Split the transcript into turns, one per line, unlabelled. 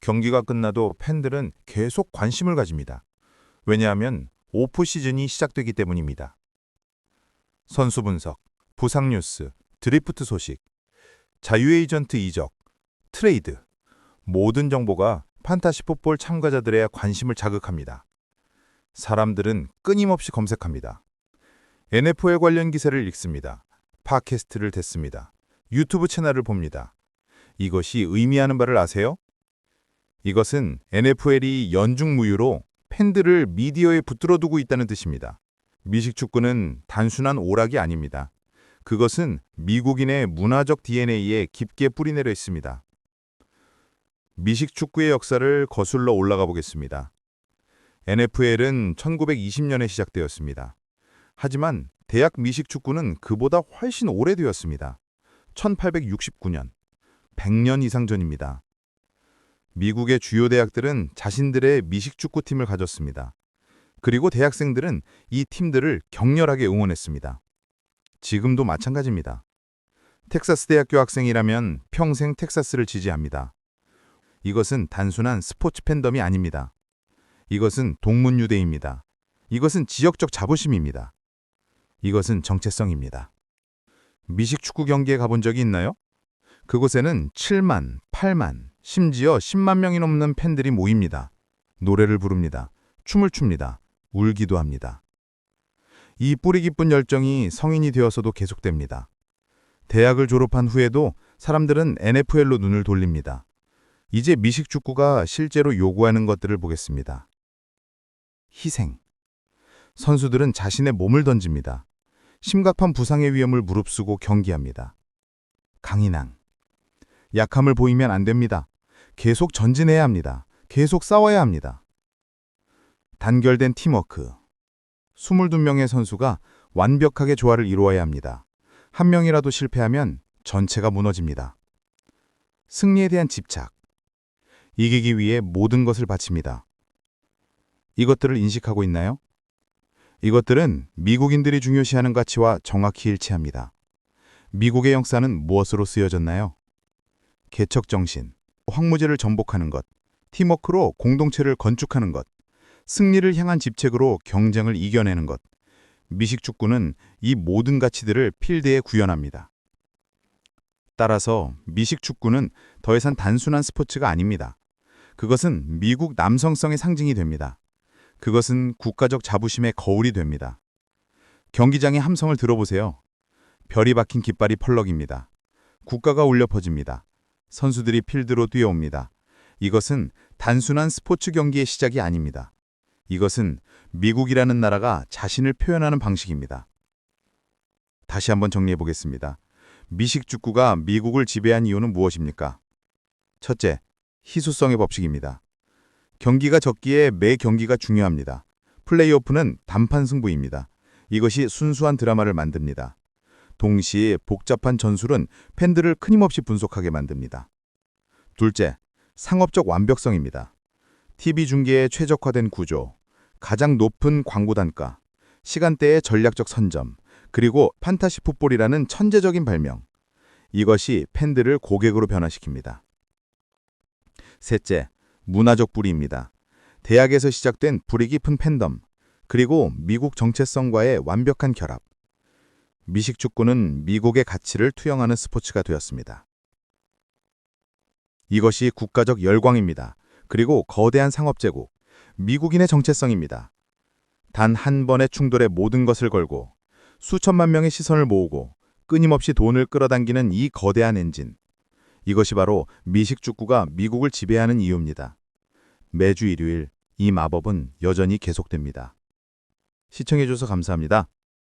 경기가 끝나도 팬들은 계속 관심을 가집니다. 왜냐하면 오프 시즌이 시작되기 때문입니다. 선수 분석, 부상 뉴스, 드리프트 소식, 자유에이전트 이적, 트레이드 모든 정보가 판타시 풋볼 참가자들의 관심을 자극합니다. 사람들은 끊임없이 검색합니다. NFL 관련 기사를 읽습니다. 팟캐스트를 듣습니다. 유튜브 채널을 봅니다. 이것이 의미하는 바를 아세요? 이것은 NFL이 연중 무휴로 팬들을 미디어에 붙들어 두고 있다는 뜻입니다. 미식 축구는 단순한 오락이 아닙니다. 그것은 미국인의 문화적 DNA에 깊게 뿌리내려 있습니다. 미식 축구의 역사를 거슬러 올라가 보겠습니다. NFL은 1920년에 시작되었습니다. 하지만 대학 미식 축구는 그보다 훨씬 오래되었습니다. 1869년, 100년 이상 전입니다. 미국의 주요 대학들은 자신들의 미식 축구팀을 가졌습니다. 그리고 대학생들은 이 팀들을 격렬하게 응원했습니다. 지금도 마찬가지입니다. 텍사스 대학교 학생이라면 평생 텍사스를 지지합니다. 이것은 단순한 스포츠 팬덤이 아닙니다. 이것은 동문유대입니다. 이것은 지역적 자부심입니다. 이것은 정체성입니다. 미식 축구 경기에 가본 적이 있나요? 그곳에는 7만, 8만, 심지어 10만 명이 넘는 팬들이 모입니다. 노래를 부릅니다. 춤을 춥니다. 울기도 합니다. 이 뿌리 깊은 열정이 성인이 되어서도 계속됩니다. 대학을 졸업한 후에도 사람들은 NFL로 눈을 돌립니다. 이제 미식 축구가 실제로 요구하는 것들을 보겠습니다. 희생. 선수들은 자신의 몸을 던집니다. 심각한 부상의 위험을 무릅쓰고 경기합니다. 강인함. 약함을 보이면 안 됩니다. 계속 전진해야 합니다. 계속 싸워야 합니다. 단결된 팀워크. 22명의 선수가 완벽하게 조화를 이루어야 합니다. 한 명이라도 실패하면 전체가 무너집니다. 승리에 대한 집착. 이기기 위해 모든 것을 바칩니다. 이것들을 인식하고 있나요? 이것들은 미국인들이 중요시하는 가치와 정확히 일치합니다. 미국의 역사는 무엇으로 쓰여졌나요? 개척 정신, 황무지를 전복하는 것, 팀워크로 공동체를 건축하는 것, 승리를 향한 집착으로 경쟁을 이겨내는 것. 미식 축구는 이 모든 가치들을 필드에 구현합니다. 따라서 미식 축구는 더 이상 단순한 스포츠가 아닙니다. 그것은 미국 남성성의 상징이 됩니다. 그것은 국가적 자부심의 거울이 됩니다. 경기장의 함성을 들어보세요. 별이 박힌 깃발이 펄럭입니다. 국가가 울려 퍼집니다. 선수들이 필드로 뛰어옵니다. 이것은 단순한 스포츠 경기의 시작이 아닙니다. 이것은 미국이라는 나라가 자신을 표현하는 방식입니다. 다시 한번 정리해 보겠습니다. 미식 축구가 미국을 지배한 이유는 무엇입니까? 첫째, 희소성의 법칙입니다. 경기가 적기에 매 경기가 중요합니다. 플레이오프는 단판 승부입니다. 이것이 순수한 드라마를 만듭니다. 동시에 복잡한 전술은 팬들을 끊임없이 분석하게 만듭니다. 둘째, 상업적 완벽성입니다. TV 중계의 최적화된 구조, 가장 높은 광고 단가, 시간대의 전략적 선점, 그리고 판타시 풋볼이라는 천재적인 발명. 이것이 팬들을 고객으로 변화시킵니다. 셋째, 문화적 뿌리입니다. 대학에서 시작된 뿌리 깊은 팬덤, 그리고 미국 정체성과의 완벽한 결합. 미식 축구는 미국의 가치를 투영하는 스포츠가 되었습니다. 이것이 국가적 열광입니다. 그리고 거대한 상업제국, 미국인의 정체성입니다. 단 한 번의 충돌에 모든 것을 걸고 수천만 명의 시선을 모으고 끊임없이 돈을 끌어당기는 이 거대한 엔진. 이것이 바로 미식 축구가 미국을 지배하는 이유입니다. 매주 일요일 이 마법은 여전히 계속됩니다. 시청해주셔서 감사합니다.